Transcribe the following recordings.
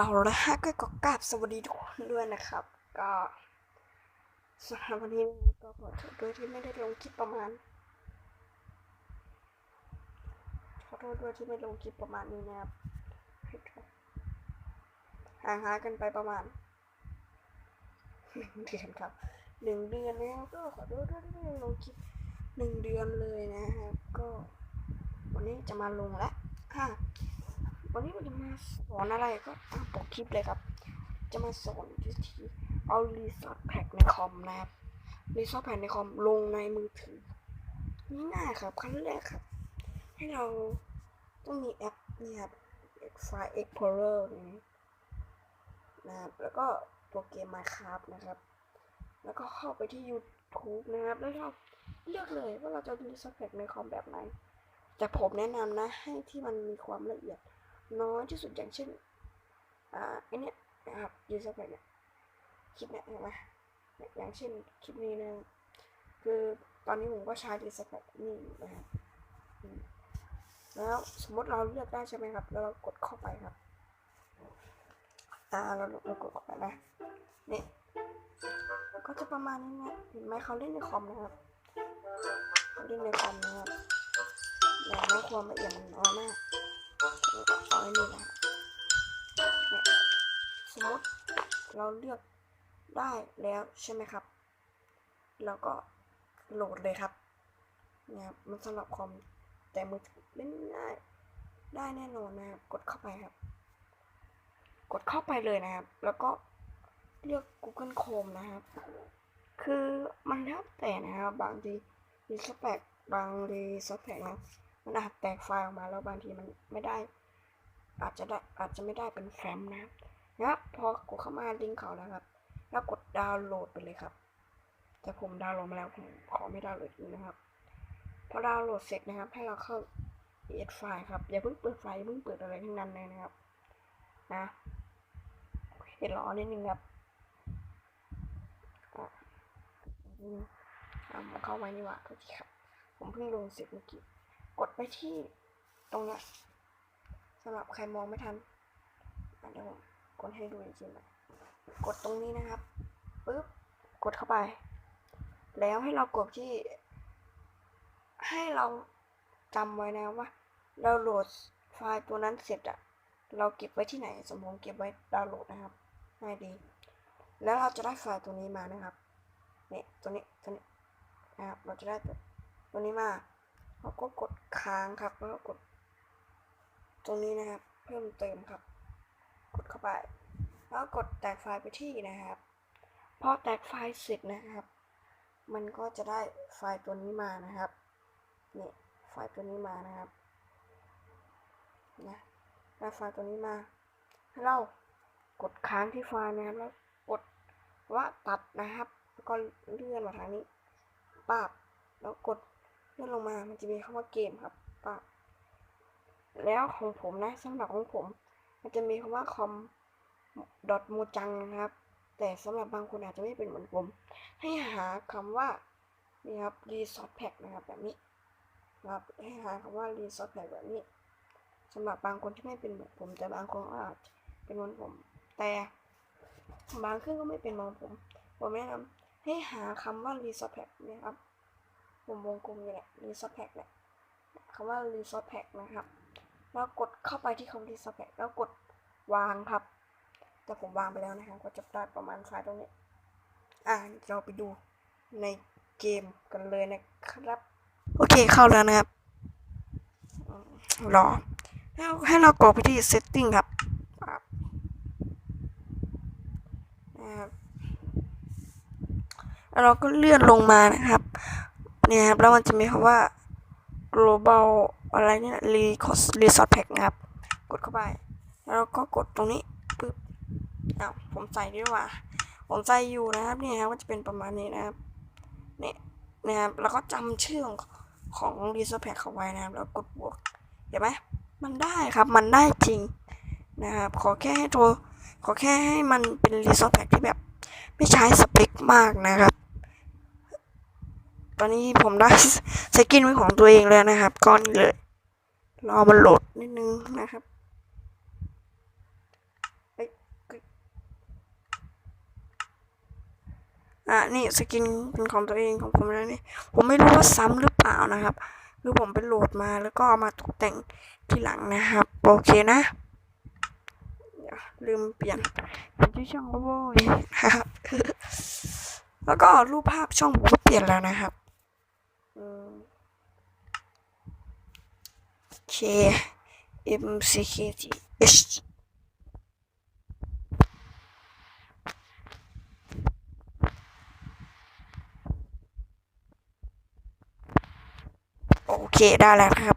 เอาละฮะก็ก็กราบสวัสดีทุกคนด้วยนะครับ ก็สำหรับวันนี้ก็ขอโทษด้วยที่ไม่ได้ลงคลิปประมาณขอโทษด้วยที่ไม่ลงคลิปประมาณนี้นะครับห่างหายกันไปประมาณหนึ่งเดือนครับหนึ่งเดือนนะครับก็ขอโทษด้วยที่ไม่ได้ลงคลิปหนึ่งเดือนเลยนะครับ ก็ วันนี้จะมาลงแล้วค่ะ วันนี้เราจะมาสอนอะไรก็ตามปกคลิปเลยครับ จะมาสอนวิธีเอารีสอร์ทแพ็กในคอมนะครับรีสอร์ทแพ็กในคอมลงในมือถือง่ายครับขั้นแรกครับ ให้เราต้องมีแอปนี่ครับไฟล์ Explorer นี้นะครับแล้วก็ตัวเกม Minecraft นะครับ แล้วก็เข้าไปที่ YouTube นะครับแล้วเราเลือกเลยว่าเราจะรีสอร์ทแพ็กในคอมแบบไหนแต่ผมแนะนำนะให้ที่มันมีความละเอียด น้อยที่สุดอย่างเช่นอ่าอเนี้ยนะครับยูสเปเนี่ยคลิปเนี้ยเห็นไหมอย่างเช่นคลิปนี้นะคือตอนนี้ผมก็ใช้ดีสเปนี่นะครับแล้วสมมติเราเลือกได้ใช่ไหมครับ แล้วเรากดเข้าไปครับอ่าเราเรากดเข้าไปนะนี่ก็จะประมาณนี้นะเห็นไหมเขาเล่นในคอมนะครับเขาเล่นในคอมนะครับอย่างนั้นความละเอียดมันน้อยมาก เอาไอ้นี่นะเนี่ยสมมติเราเลือกได้แล้วใช่ไหมครับ เราก็โหลดเลยครับเนี่ยครับมันสำหรับคอมแต่มือถือเล่นง่ายได้แน่นอนนะครับ กดเข้าไปครับ กดเข้าไปเลยนะครับ แล้วก็เลือก Google Chrome นะครับ คือมันแล้วแต่นะครับ บางทีรีสเปกบางรีสเปกนะ มันอาจแตกไฟล์ออกมาแล้วบางทีมันไม่ได้ อาจจะได้อาจจะไม่ได้เป็นแฟ้มนะนะพอกดเข้ามาลิงก์เขาแล้วครับ แล้วกดดาวน์โหลดไปเลยครับ แต่ผมดาวน์โหลดมาแล้วผมขอไม่ดาวน์โหลดอีกนะครับ พอดาวน์โหลดเสร็จนะครับ ให้เราเข้า ES ไฟล์ครับอย่าเพิ่งเปิดไฟล์อย่าเพิ่งเปิดอะไรทั้งนั้นเลยนะครับ นะเห็นรอนิดนึงครับอะอืมอะผมเข้าไว้นี่ว่าโทษทีครับ ผมเพิ่งลงเสร็จเมื่อกี้ กดไปที่ตรงเนี้ยสำหรับใครมองไม่ทันอะเดี๋ยวผมกดให้ดูอีกทีหนะกดตรงนี้นะครับปึ๊บกดเข้าไป แล้วให้เรากดที่ ให้เราจำไว้นะว่าเราโหลดไฟล์ตัวนั้นเสร็จอะเราเก็บไว้ที่ไหน สมมติเก็บไว้ดาวน์โหลดนะครับง่ายดี แล้วเราจะได้ไฟล์ตัวนี้มานะครับเนี่ยตัวนี้ตัวนี้นะครับเราจะได้ตัวนี้มา เราก็กดค้างครับ แล้วก็กด ตรงนี้นะครับ เพิ่มเติมครับ กดเข้าไป แล้วกดแตกไฟล์ไปที่นะครับ พอแตกไฟล์เสร็จนะครับ มันก็จะได้ไฟล์ตัวนี้มานะครับนี่ไฟล์ตัวนี้มานะครับนะได้ไฟล์ตัวนี้มาให้เรากดค้างที่ไฟล์นะครับแล้วกดว่าตัดนะครับ แล้วก็เลื่อนมาทางนี้ปับแล้วกด ลื่อนลงมา มันจะมีคำว่าเกมครับปั๊บแล้วของผมนะสำหรับของผม มันจะมีคำว่าคอมดอทโมจังนะครับ แต่สำหรับบางคนอาจจะไม่เป็นเหมือนผม ให้หาคำว่านี่ครับรีสอร์ทแพ็กนะครับแบบนี้นะครับให้หาคำว่ารีสอร์ทแพ็กแบบนี้สำหรับบางคนที่ไม่เป็นเหมือนผม แต่บางคนก็อาจเป็นเหมือนผม แต่บางเครื่องก็ไม่เป็นเหมือนผม ผมแนะนำให้หาคำว่ารีสอร์ทแพ็กนี่ครับ ผมวงกลมอยู่แหละรีสอร์ทแพ็กเนี่ยคำว่ารีสอร์ทแพ็กนะครับ แล้วกดเข้าไปที่คำรีสอร์ทแพ็กแล้วกดวางครับ แต่ผมวางไปแล้วนะครับ ก็จะได้ประมาณไฟล์ตรงนี้ อ่าเราไปดูในเกมกันเลยนะครับ โอเคเข้าแล้วนะครับรอแล้วให้เรากดไปที่ setting ครับนะครับแล้วเราก็เลื่อนลงมานะครับ เนี่ยครับ แล้วมันจะมีคำว่า global อะไรเนี่ย resort pack นะครับ กดเข้าไป แล้วก็กดตรงนี้ปึ๊บอ้าวผมใส่ด้วยว่า ผมใส่อยู่นะครับเนี่ยครับก็จะเป็นประมาณนี้นะครับเนี่ยนะครับ แล้วก็จำชื่อของของรีสอร์ทแพ็กเขาไว้นะครับ แล้วกดบวก เห็นไหมมันได้ครับ มันได้จริงนะครับ ขอแค่ให้โทร ขอแค่ให้มันเป็นรีสอร์ทแพ็กที่แบบ ไม่ใช้สเปคมากนะครับ ตอนนี้ผมได้สกินไว้ของตัวเองแล้วนะครับ ก้อนเลย รอมันโหลดนิดนึงนะครับอะนี่สกินเป็นของตัวเองของผมแล้วนี่ ผมไม่รู้ว่าซ้ำหรือเปล่านะครับ คือผมไปโหลดมาแล้วก็เอามาตกแต่งทีหลังนะครับ โอเคนะลืมเปลี่ยนเป็นชื่ช่องโว้ยนะครับ แล้วก็รูปภาพช่องผมก็เปลี่ยนแล้วนะครับ โอเค M C K T H โอเคได้แล้วครับ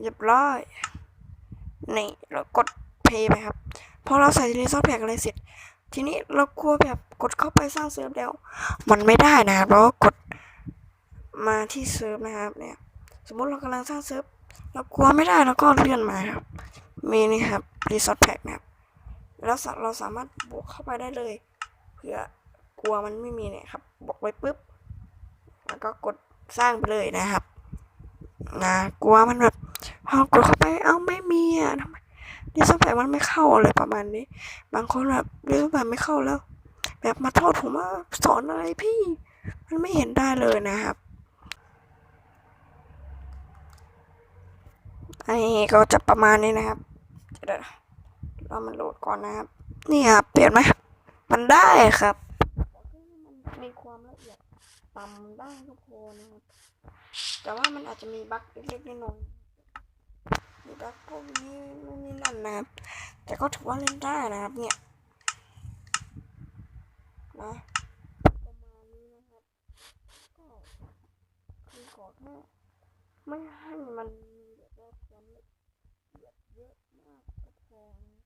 เรียบร้อยนี่เรากดเพย์ไปครับพอเราใส่รีซอสแพ็กอะไรเสร็จ ทีนี้เรากลัวแบบกดเข้าไปสร้างเซิร์ฟแล้ว มันไม่ได้นะครับเราก็กดมาที่เซิร์ฟนะครับเนี่ย สมมติเรากำลังสร้างเซิร์ฟเรากลัวไม่ได้เราก็เลื่อนมาครับ มีนี่ครับรีซอสแพ็กนะครับแล้วเราสามารถบวกเข้าไปได้เลยเผื่อกลัวมันไม่มีเนี่ยครับบวกไปปุ๊บแล้วก็กดสร้างไปเลยนะครับ นะกลัวมันแบบพอกดเข้าไปเอ้าไม่มีอะทำไมดิสแพ็มันไม่เข้าอะไรประมาณนี้ บางคนแบบดิสแพ็ไม่เข้าแล้ว แบบมาโทษผมว่าสอนอะไรพี่ มันไม่เห็นได้เลยนะครับ อันนี้ก็จะประมาณนี้นะครับเดี๋ยวเรามันโหลดก่อนนะครับ นี่ครับเปลี่ยนไหมมันได้ครับมันมีความละเอียดต่ำได้ทุกคนนะครับ แต่ว่ามันอาจจะมีบั๊กเล็กๆน้อยๆมีบั๊กพวกนี้นู่นนี่นั่นนะครับ แต่ก็ถือว่าเล่นได้นะครับเนี่ยนะประมาณนี้นะครับก็คือขอแค่ไม่ให้มันมีแบบว่าความละเอียดเยอะมากก็พอนะ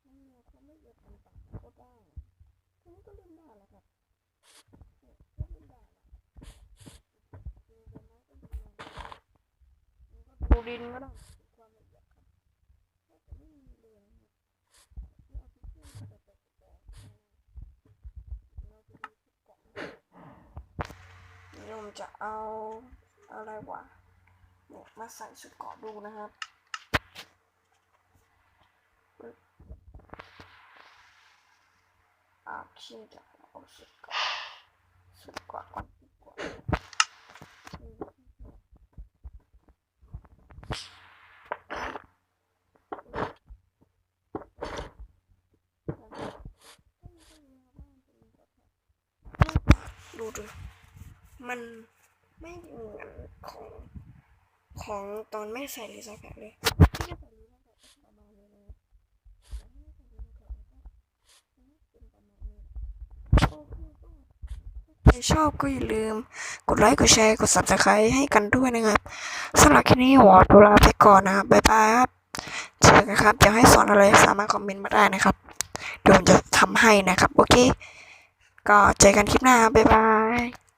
ให้มีความละเอียดต่างๆก็ได้ แค่นี้ก็เล่นได้แล้วครับเนี่ยก็เล่นได้แล้วดูดินก็ได้ความละเอียดครับแต่ไม่มีเลยนะครับที่เอาที่ขึ้นแต่แต่แต่เราจะดูที่กล่องนี่ผมจะเอาอะไรวะเนี่ยมาใส่ชุดเกาะดูนะครับ โอเคเดี๋ยวเราเอาชุดเกาะชุดเกาะก่อนดีกว่าอืมดูดูมันไม่เหมือนของของตอนไม่ใส่รีซอสแพ็คเลยที่จะใส่รีซอสแพ็คประมาณนี้นะแต่ถ้าไม่ใส่รีซอสแพ็คก็เป็นประมาณนี้โอเคก็ถ้าใครชอบก็อย่าลืม กดไลค์ กดแชร์ กด subscribe ให้กันด้วยนะครับสำหรับคลิปนี้หัวตัวลาไปก่อนนะครับบ๊ายบายครับเจอกันครับอยากให้สอนอะไรสามารถคอมเมนต์มาได้นะครับเดี๋ยวผมจะทำให้นะครับ โอเค ก็เจอกันคลิปหน้า บ๊ายบาย